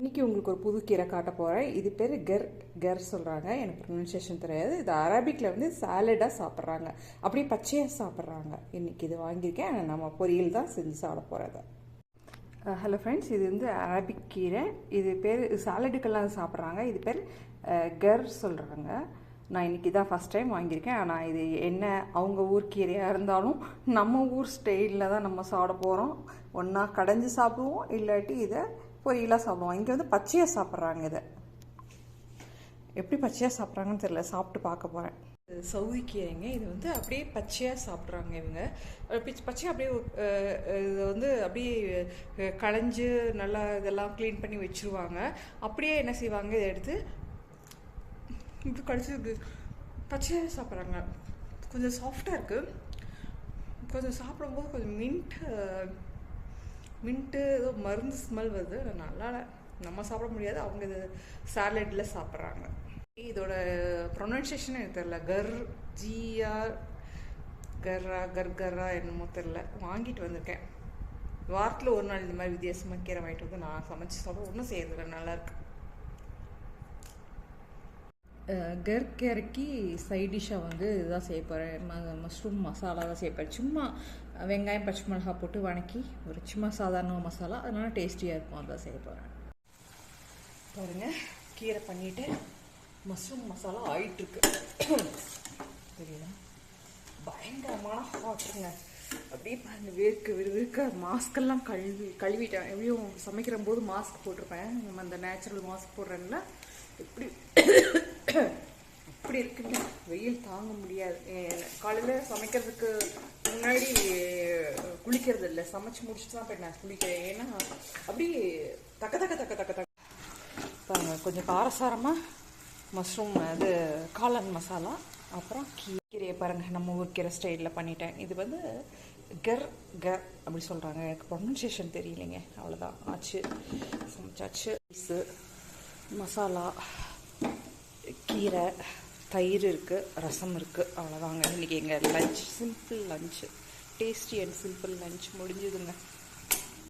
இன்றைக்கி உங்களுக்கு ஒரு புது கீரை காட்ட போகிறேன் இது பேர் கெர் கெர் சொல்கிறாங்க எனக்கு ப்ரொனன்சியேஷன் தெரியாது. இது அரபிக்கில் வந்து சாலடாக சாப்பிட்றாங்க. அப்படியே பச்சையாக சாப்பிட்றாங்க. இன்றைக்கி இது வாங்கியிருக்கேன். ஆனால் நம்ம பொரியல் தான் செஞ்சு சாப்பிட போகிறத ஹலோ ஃப்ரெண்ட்ஸ் இது வந்து அரபிக் கீரை. இது பேர் சாலடுக்கெல்லாம் சாப்பிட்றாங்க. இது பேர் கெர் சொல்கிறாங்க நான் இன்றைக்கி தான் ஃபஸ்ட் டைம் வாங்கியிருக்கேன். ஆனால் இது என்ன அவங்க ஊர் கீரையாக இருந்தாலும் நம்ம ஊர் ஸ்டைலில் தான் நம்ம சாப்பிட போகிறோம் ஒன்றா கடைஞ்சி சாப்பிடுவோம். இல்லாட்டி இதை பொரியலாக சாப்பிடுவோம். இங்கே வந்து பச்சையாக சாப்பிட்றாங்க இதை. எப்படி பச்சையாக சாப்பிட்றாங்கன்னு தெரியல. சாப்பிட்டு பார்க்க போகிறேன் சவுதி கீரைங்க இது வந்து அப்படியே பச்சையாக சாப்பிட்றாங்க இவங்க. பிச் பச்சையாக அப்படியே இதை வந்து அப்படியே களைஞ்சு நல்லா இதெல்லாம் க்ளீன் பண்ணி வச்சுருவாங்க. அப்படியே என்ன செய்வாங்க இதை எடுத்து இப்படி கடிச்சு பச்சையாக சாப்பிட்றாங்க. கொஞ்சம் சாஃப்டாக இருக்குது கொஞ்சம் சாப்பிடும்போது கொஞ்சம் மின்ட் மின்ட்டு ஏதோ மருந்து ஸ்மெல் வருது. நல்லால நல்லா நம்ம சாப்பிட முடியாது. அவங்க இது சாலடில் சாப்பிட்றாங்க. இதோட ப்ரொனன்சியேஷன் எனக்கு தெரில கர் ஜிஆர் கர்ரா கர்கரா என்னமோ தெரில வாங்கிட்டு வந்திருக்கேன். வாரத்தில் ஒரு நாள் இந்த மாதிரி வித்தியாசமாக கீரை வாங்கிட்டு வந்து நான் சமைச்சு சாப்பிட ஒன்றும் செய்யறதில்ல. நல்லாயிருக்கு இருக்கு கர் சைட் டிஷ்ஷாக வந்து இதுதான் செய்ய போகிறேன் மஷ்ரூம் மசாலா தான் செய்ய போகிறேன் சும்மா வெங்காயம் பச்சை மிளகா போட்டு வணக்கி ஒரு சும்மா சாதாரண மசாலா அதனால டேஸ்டியாக இருக்கும். அதான் செய்ய போகிறேன் பாருங்கள் கீரை பண்ணிட்டு மஷ்ரூம் மசாலா ஆயிட்டுருக்கு. தெரியுதா? பயங்கரமான ஹாட்டுங்க அப்படியே பாருங்க வேர்க்க விறுவிறுக்க மாஸ்கெல்லாம் கழுவி கழுவிட்டேன். எப்படியும் சமைக்கிற போது மாஸ்க் போட்டிருப்பேன். நம்ம அந்த நேச்சுரல் மாஸ்க் போடுறேன்ல எப்படி அப்படி இருக்குங்க. வெயில் தாங்க முடியாது. காலையில் சமைக்கிறதுக்கு முன்னாடி குளிக்கிறது இல்லை. சமைச்சு முடிச்சுட்டு தான் போய் நான் குளிக்கிறேன். ஏன்னா அப்படியே தக்க தக்க தக்க தக்க தக்க. பாருங்க கொஞ்சம் காரசாரமாக மஷ்ரூம் இது காளான் மசாலா அப்புறம் கீரையை பாருங்கள் நம்ம ஊர் ஸ்டைலில் பண்ணிட்டேன். இது வந்து கர் கர் அப்படி சொல்கிறாங்க எனக்கு ப்ரொனன்சியேஷன் தெரியலைங்க. அவ்வளோதான் ஆச்சு. சமைச்சாச்சு. ரைஸு மசாலா கீரை தயிர் இருக்குது ரசம் இருக்குது அவ்வளோதாங்க இன்றைக்கி எங்கள் lunch simple lunch tasty and simple lunch முடிஞ்சுதுங்க.